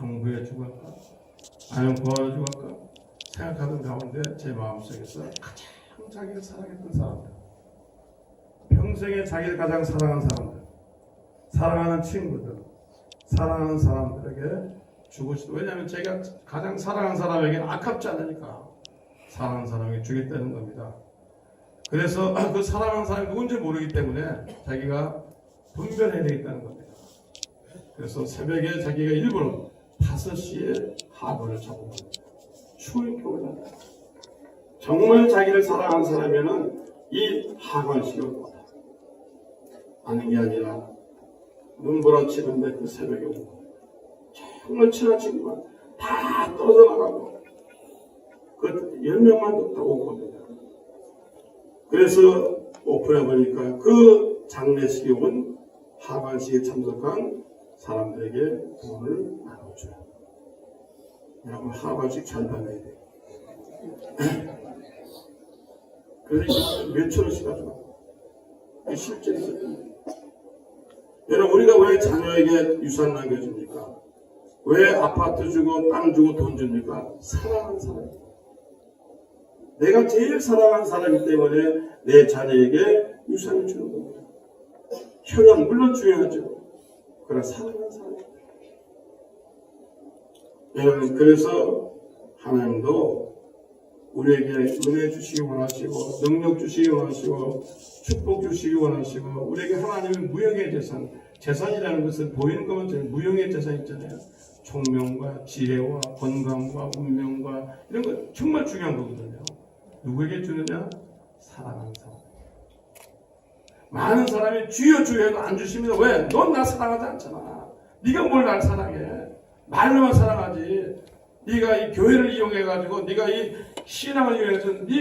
정부에 할까? 아니면 주고 할까? 생각하던 가운데 제 마음속에서 가장 자기를 사랑했던 사람들. 평생에 자기를 가장 사랑한 사람들. 사랑하는 친구들. 사랑하는 사람들에게 주고 싶어 왜냐하면 제가 가장 사랑한 사람에게는 아깝지 않으니까 사랑하는 사람에게 주겠다는 겁니다. 그래서 그 사랑하는 사람이 누군지 모르기 때문에 자기가 분별해야 되겠다는 겁니다. 그래서 새벽에 자기가 일부러 5시에 하루를 잡은 겁니다 추울 겨울에 정말 자기를 사랑하는 사람이면은 이 하관식이 옵니다. 아는 게 아니라 눈부라치는데 그 새벽에 오고 정말 친한 친구가 다 떨어져 나가고 그열 명만 더 오거든요. 그래서 오픈해 보니까 그 장례식에 온 하관식에 참석한 사람들에게 돈을 나눠줘요. 여러분 하관식 잘 받아야 돼요. 그래서 몇천 원씩 가져가. 실제 있었던. 여러분 우리가 왜 자녀에게 유산 남겨줍니까? 왜 아파트 주고 땅 주고 돈 줍니까? 사랑하는 사람. 내가 제일 사랑하는 사람이기 때문에 내 자녀에게 유산을 주는 겁니다. 효능 물론 중요하죠. 그러나 사랑하는 사람. 여러분 그래서 하나님도 우리에게 은혜 주시기 원하시고 능력 주시기 원하시고 축복 주시기 원하시고 우리에게 하나님의 무형의 재산 재산이라는 것은 보이는 것만 저 무형의 재산 있잖아요. 총명과 지혜와 건강과 운명과 이런 거 정말 중요한 거거든요. 누구에게 주느냐? 사랑하는 사람 많은 사람이 주여 주여도 안 주십니다. 왜? 넌 나 사랑하지 않잖아. 네가 뭘 날 사랑해? 말로만 사랑하지. 네가 이 교회를 이용해 가지고 네가 이 신앙을 이용해서 네